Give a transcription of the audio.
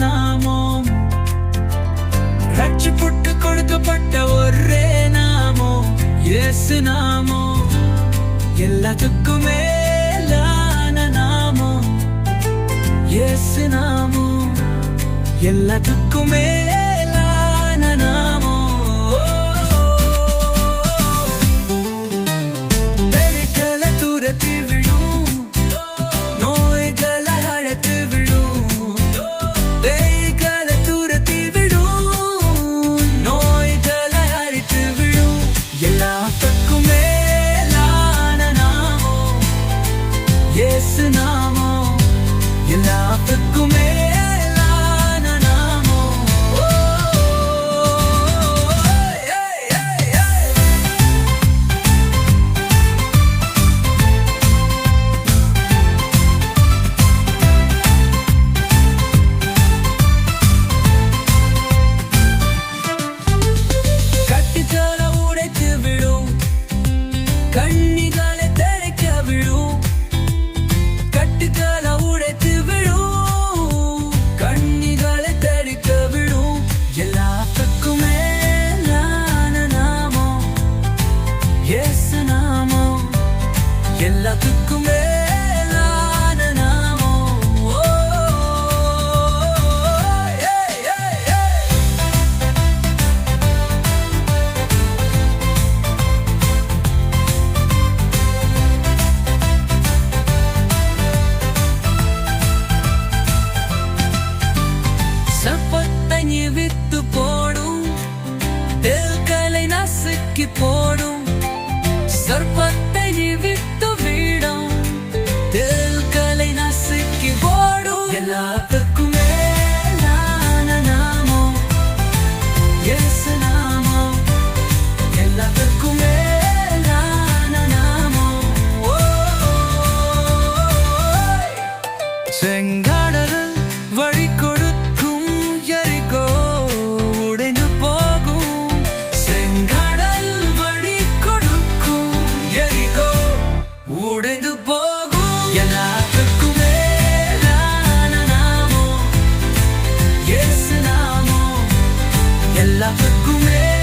നാമോം രക്ഷപ്പെട്ടു കൊടുക്കപ്പെട്ട ഒരേ നാമോം yes നാമോം എല്ലാതുക്കുമേലാന നാമോം yes നാമോം എല്ലാതുക്കുമേ இயேசு நாமோ எல்லாத்துக்குமே நாமோ? எல்லாத்துக்கும் மேலான நாமோ? சப்பத்தை நீ வித்து போடும் தெல்களை போடும். up the love the great